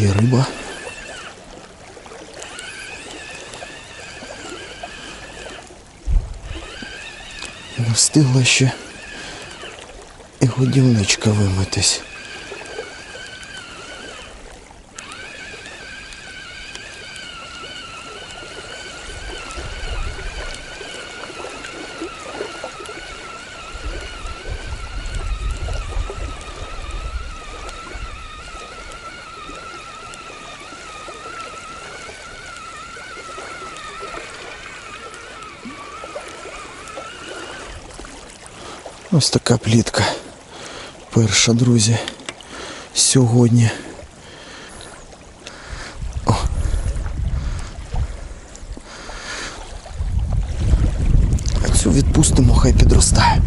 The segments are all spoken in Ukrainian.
Є риба. Не встигла ще і годівничка вимитись. Ось така плітка. Перша, друзі. Сьогодні. О. А цю відпустимо, хай підростає.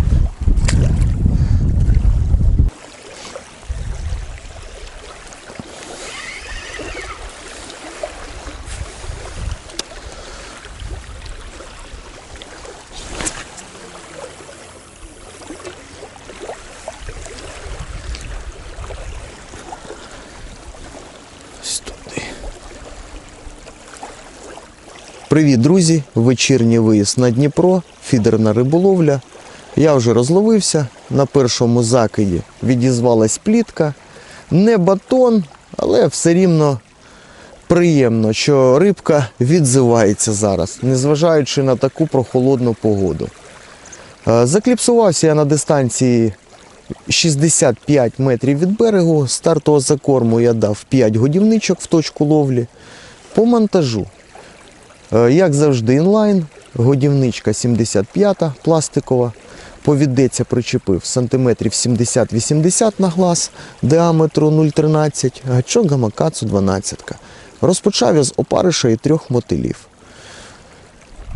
Привіт, друзі! Вечірній виїзд на Дніпро, фідерна риболовля. Я вже розловився. На першому закиді відізвалась плітка. Не батон, але все рівно приємно, що рибка відзивається зараз, незважаючи на таку прохолодну погоду. Е, Закліпсувався я на дистанції 65 метрів від берегу. Стартового закорму я дав 5 годівничок в точку ловлі. По монтажу. Е, Як завжди, інлайн, годівничка 75 пластикова. Повідеться причепив сантиметрів 70-80 на глаз, діаметру 0,13, гачок гамакацу 12. Розпочав я з опариша і трьох мотилів.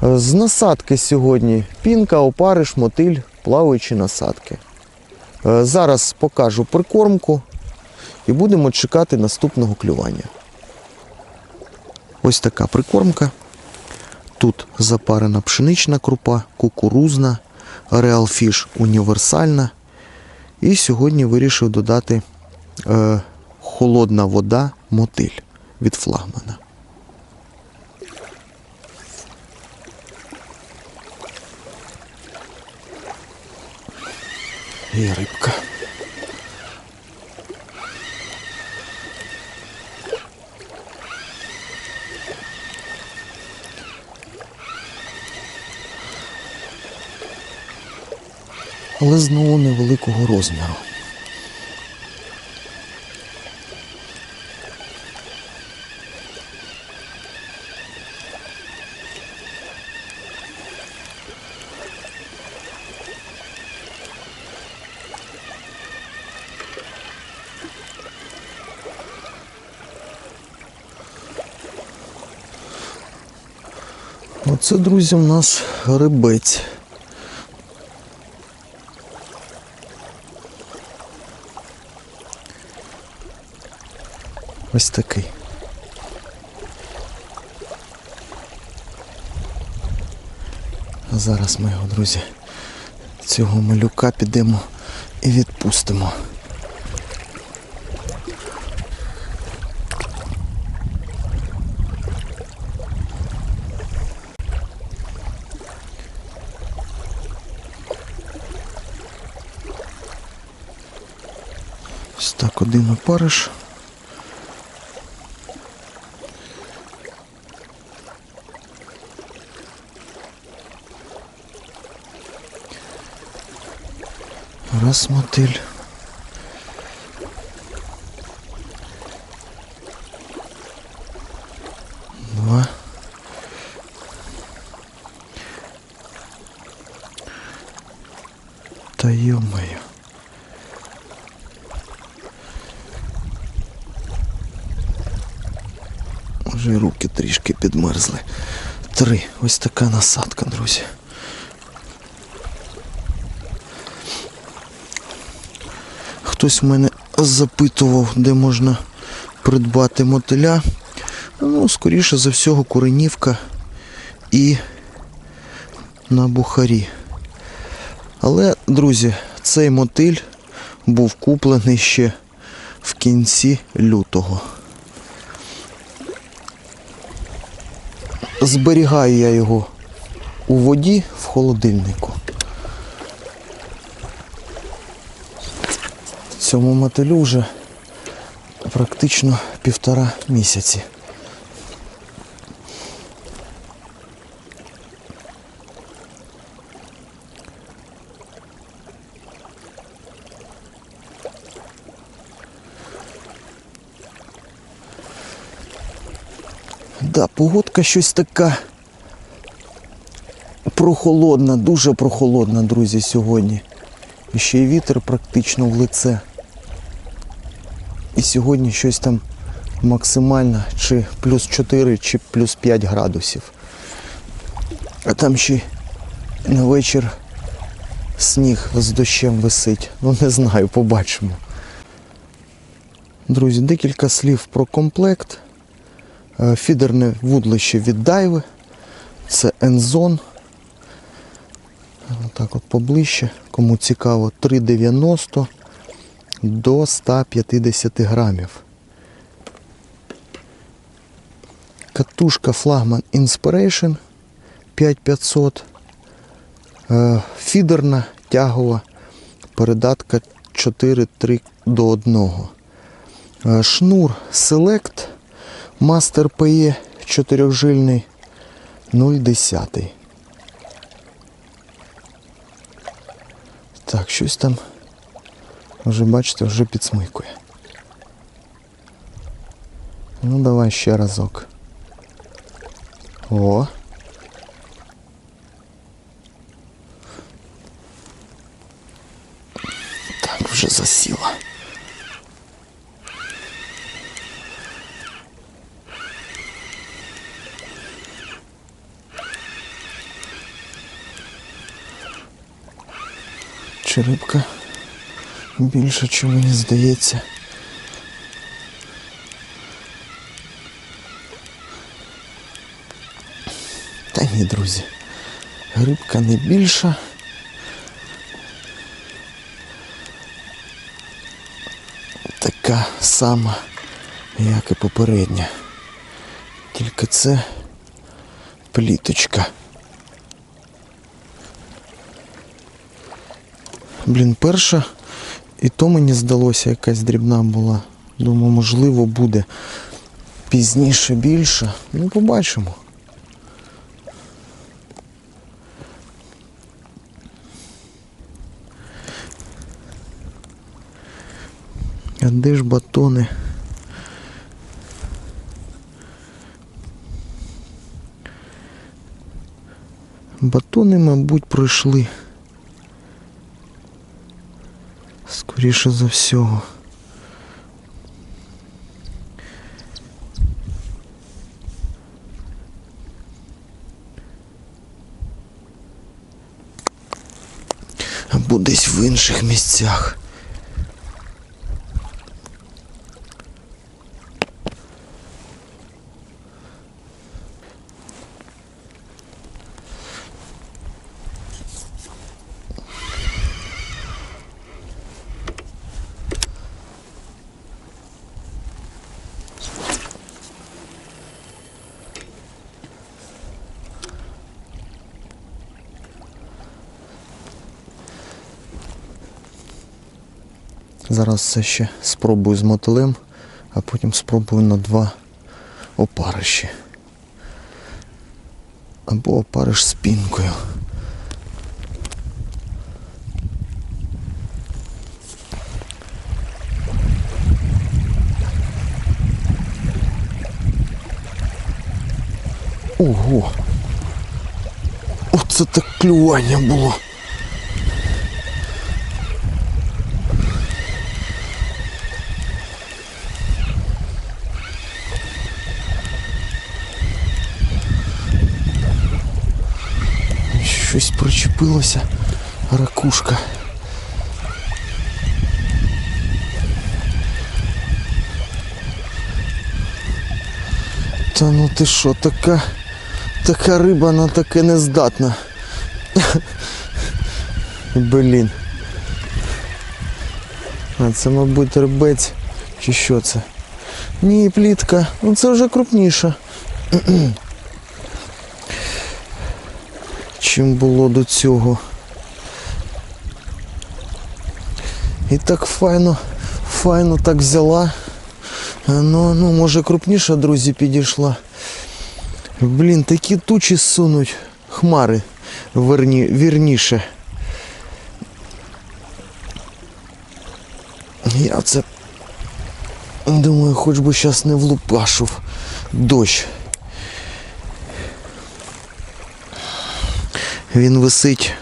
Е, З насадки сьогодні пінка, опариш, мотиль, плаваючі насадки. Е, Зараз покажу прикормку і будемо чекати наступного клювання. Ось така прикормка. Тут запарена пшенична крупа, кукурузна, Fish універсальна. І сьогодні вирішив додати е, холодна вода мотиль від флагмана. Є рибка. Але знову невеликого розміру. Оце, друзі, у нас рибець. Ось такий. А зараз ми його, друзі, цього малюка підемо і відпустимо. Ось так один опариш. Раз мотиль. Два. Та йомаю. Вже й руки трішки підмерзли. Три. Ось така насадка, друзі. Хтось мене запитував, де можна придбати мотиля. Ну, скоріше за всього, Куренівка і на бухарі. Але, друзі, цей мотиль був куплений ще в кінці лютого. Зберігаю я його у воді в холодильнику. Цьому мотилю вже практично півтора місяці. Да, погодка щось така прохолодна, дуже прохолодна, друзі, сьогодні. І ще й вітер практично в лице. І сьогодні щось там максимально чи плюс 4, чи плюс 5 градусів. А там ще на вечір сніг з дощем висить. Ну не знаю, побачимо. Друзі, декілька слів про комплект. Е, Фідерне вудлище від Дайви. Це Enzone. Так от поближче. Кому цікаво, 3,90 до 150 грамів. Катушка флагман Inspiration 5500. Е, Фідерна тягова передатка 4-3 до 1. Е, Шнур Select Master PE 4жильний 0,10. Так, щось там вже бачите, вже підсмикує. Ну давай ще разок. О. Так, вже засіла. Чи рибка Більше, чи мені здається. Та ні, друзі. Рибка не більша. Така сама, як і попередня. Тільки це пліточка. Блін, перша, і то мені здалося, якась дрібна була. Думаю, можливо, буде пізніше більше. Ну, побачимо. А де ж батони? Батони, мабуть, пройшли. Скоріше за всього. Або десь в інших місцях. Зараз це ще спробую з мотилем, а потім спробую на два опариші. Або опариш з пінкою. Ого! Оце так клювання було. Щось причепилося. Ракушка. Та ну ти що, така, така риба на таке не здатна. Блін. А це, мабуть, рибець. Чи що це? Ні, плітка. Ну це вже крупніша. Чим було до цього. І так файно, файно так взяла. Ну, ну, може крупніша, друзі, підійшла. Блін, такі тучі сунуть. Хмари верні, вірніше. Я це думаю, хоч би зараз не влупашив дощ. Він висить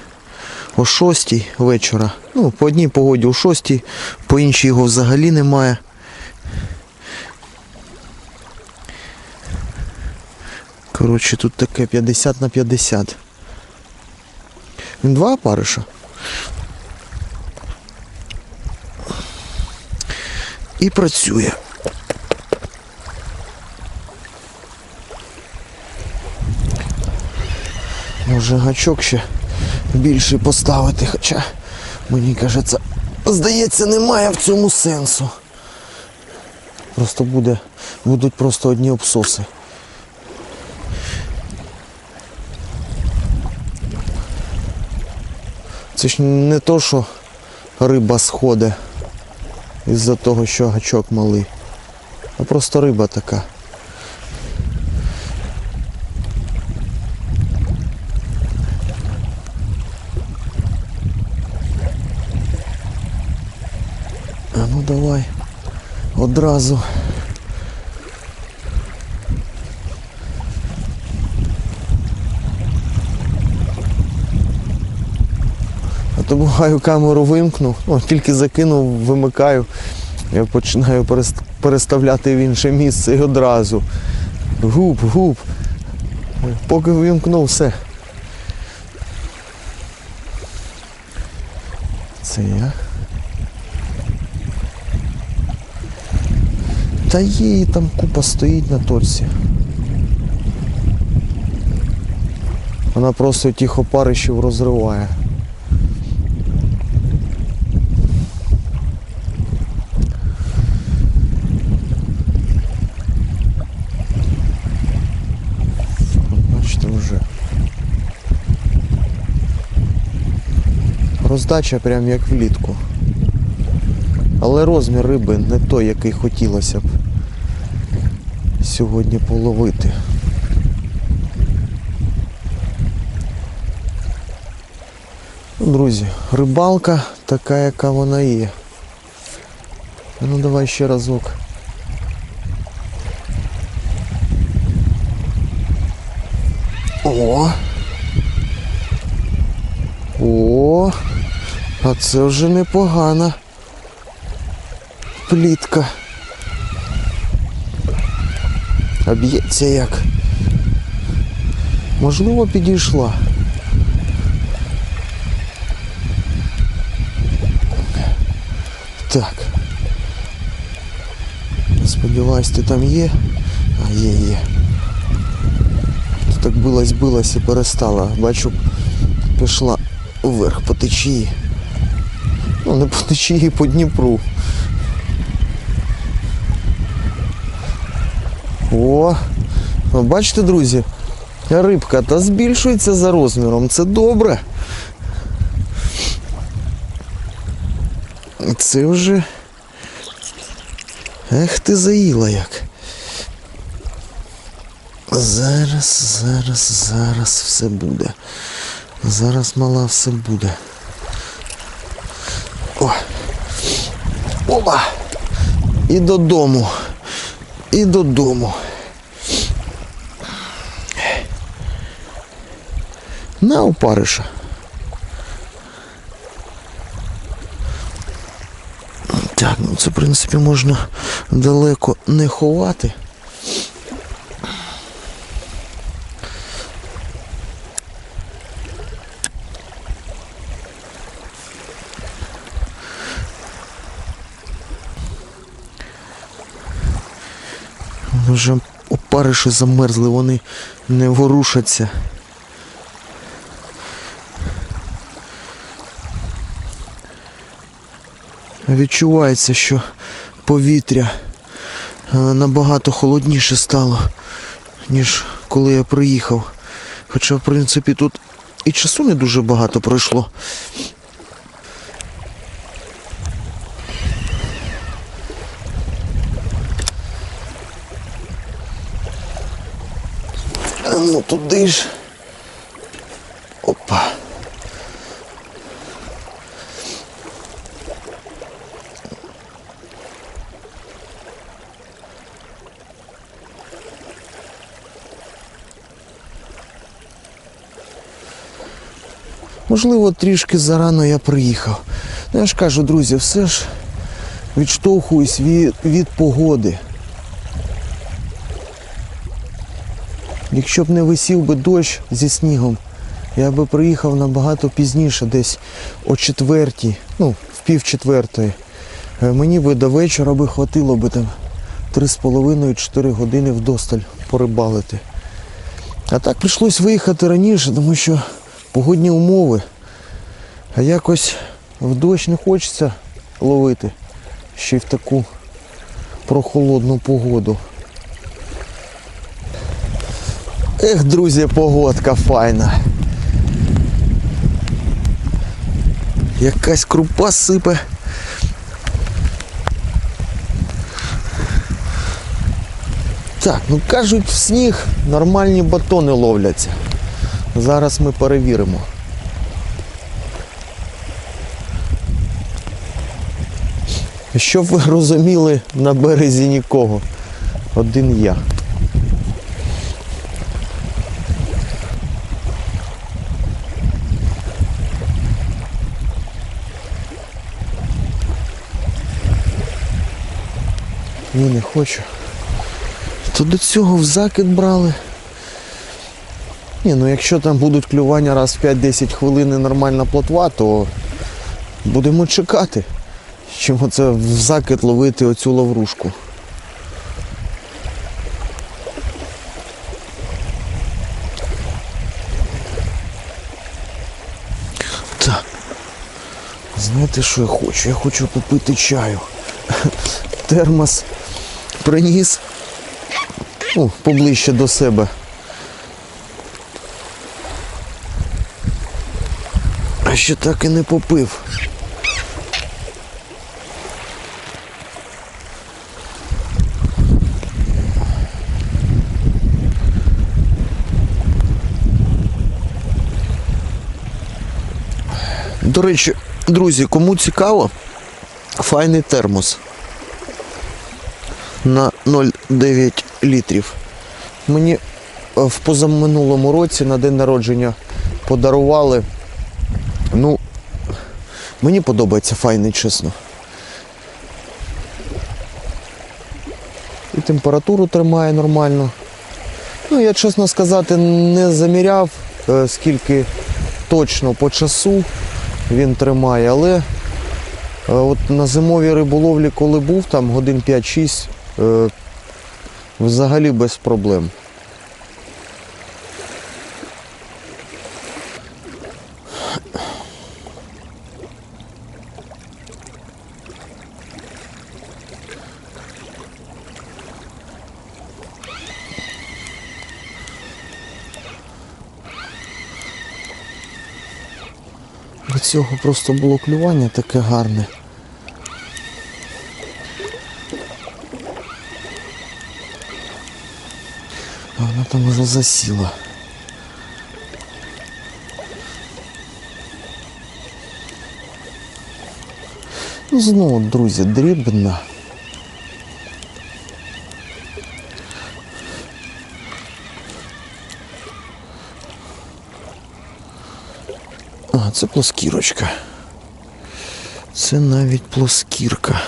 о 6 вечора. Ну, по одній погоді о 6, по іншій його взагалі немає. Коротше, тут таке 50 на 50. Він два опариша. І працює. Може гачок ще більше поставити, хоча мені кажеться, здається, немає в цьому сенсу. Просто буде, будуть просто одні обсоси. Це ж не то, що риба сходить із-за того, що гачок малий. А просто риба така. А ну давай одразу. А то буваю камеру вимкнув, ну, тільки закинув, вимикаю. Я починаю переставляти в інше місце і одразу. Гуп, гуп. Поки вимкнув все. Це я. Та її там купа стоїть на торці. Вона просто тих опарищів розриває. Бачите вже. Роздача прям як влітку. Але розмір риби не той, який хотілося б сьогодні половити. Ну, Друзі, рибалка така, яка вона є. Ну давай ще разок. О! О! А це вже непогана плітка. А б'ється як. Можливо, підійшла. Так. Сподіваюсь, ти там є. А є, є. Ти так билась, билась і перестала. Бачу, пішла вверх по течії. Ну, не по течії, по Дніпру. О, ну, бачите, друзі, рибка та збільшується за розміром. Це добре. Це вже. Ех ти заїла як. Зараз, зараз, зараз все буде. Зараз мала все буде. О. Опа! І додому. І додому. На опариша. Так, ну це в принципі можна далеко не ховати. Вже опариші замерзли, вони не ворушаться. Відчувається, що повітря е, набагато холодніше стало, ніж коли я приїхав. Хоча, в принципі, тут і часу не дуже багато пройшло. Ну туди ж. Опа. Можливо, трішки зарано я приїхав. Ну, я ж кажу, друзі, все ж відштовхуюсь від, від погоди. Якщо б не висів би дощ зі снігом, я би приїхав набагато пізніше, десь о четвертій, ну, в пів четвертої. Е, Мені би до вечора би хватило би там 3,5-4 години вдосталь порибалити. А так прийшлось виїхати раніше, тому що погодні умови. А якось в дощ не хочеться ловити ще й в таку прохолодну погоду. Ех, друзі, погодка файна. Якась крупа сипе. Так, ну кажуть, в сніг нормальні батони ловляться. Зараз ми перевіримо. Щоб ви розуміли, на березі нікого. Один я. Ні, не хочу. То до цього в закид брали. Ні, ну якщо там будуть клювання раз в 5-10 хвилин і нормальна плотва, то будемо чекати. Чим оце в закид ловити оцю лаврушку. Так. Знаєте, що я хочу? Я хочу попити чаю. Термос приніс ну, поближче до себе. Ще так і не попив. До речі, друзі, кому цікаво, файний термос на 0,9 літрів. Мені е, в позаминулому році на день народження подарували. Ну, мені подобається файний, чесно. І температуру тримає нормально. Ну, я, чесно сказати, не заміряв, е, скільки точно по часу він тримає, але е, от на зимовій риболовлі, коли був, там годин 5-6, е, взагалі без проблем. До цього просто було клювання таке гарне. А вона там уже засіла. Ну, знову, друзі, дрібна. Це плоскірочка. Це навіть плоскірка.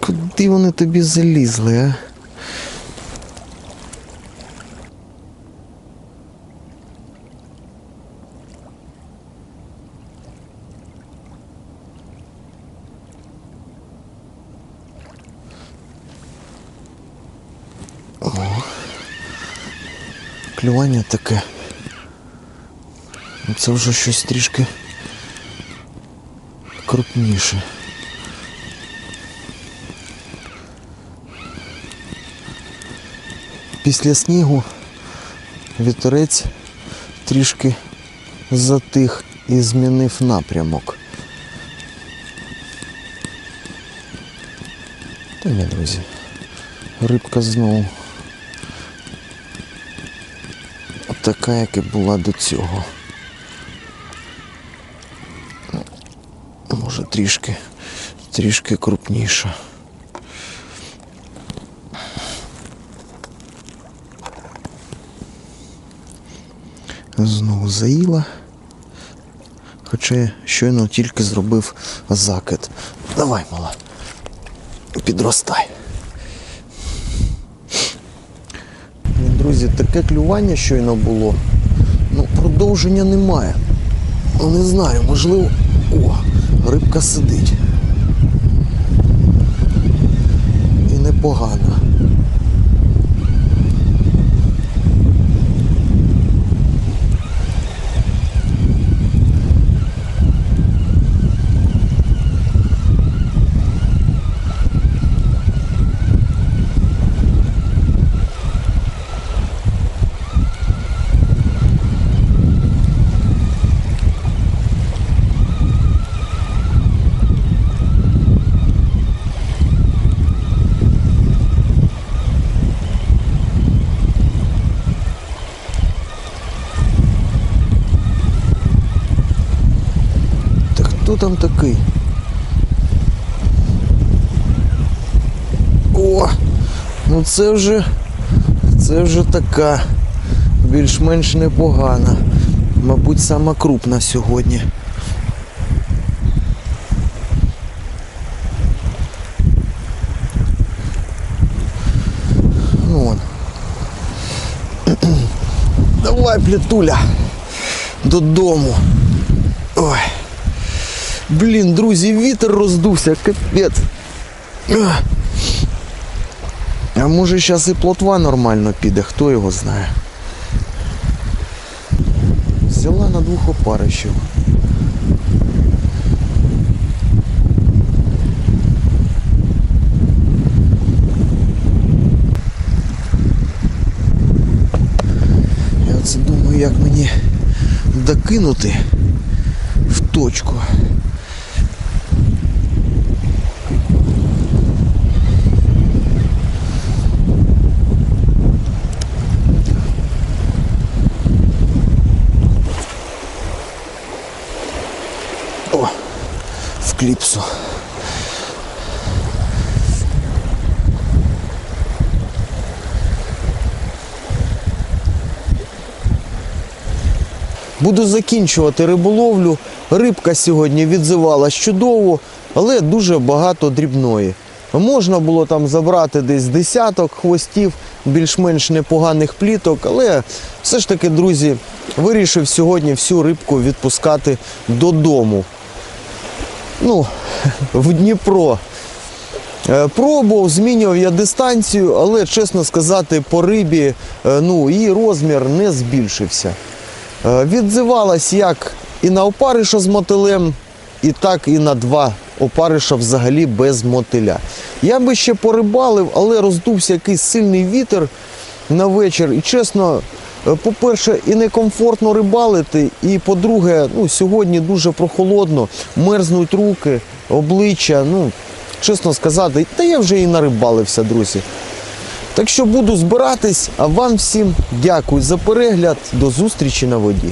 Куди вони тобі залізли, а? Клювання таке. Ну, Це вже щось трішки крупніше. Після снігу вітерець трішки затих і змінив напрямок. Та ні, друзі. Рибка знову така, як і була до цього. Може трішки, трішки крупніша. Знову заїла. Хоча я щойно тільки зробив закид. Давай, мала. Підростай. Блін, Друзі, таке клювання щойно було. Ну, продовження немає. Ну, не знаю, можливо. О, рибка сидить. І непогано. Так хто там такий? О! Ну це вже. Це вже така більш-менш непогана. Мабуть, сама крупна сьогодні. Ну. Давай, плітуля. Додому. Ой. Блін, друзі, вітер роздувся, капець. А може зараз і плотва нормально піде, хто його знає. Взяла на двох опарищів. Я оце думаю, як мені докинути в точку. Кліпсу. Буду закінчувати риболовлю. Рибка сьогодні відзивалась чудово, але дуже багато дрібної. Можна було там забрати десь десяток хвостів, більш-менш непоганих пліток, але все ж таки, друзі, вирішив сьогодні всю рибку відпускати додому. Ну, в Дніпро. Е, Пробував, змінював я дистанцію, але, чесно сказати, по рибі е, ну, її розмір не збільшився. Е, Відзивалась як і на опариша з мотилем, і так і на два опариша взагалі без мотиля. Я би ще порибалив, але роздувся якийсь сильний вітер на вечір. І чесно, по-перше, і некомфортно рибалити, і по-друге, ну, сьогодні дуже прохолодно, мерзнуть руки, обличчя. Ну, чесно сказати, та я вже і нарибалився, друзі. Так що буду збиратись, а вам всім дякую за перегляд. До зустрічі на воді.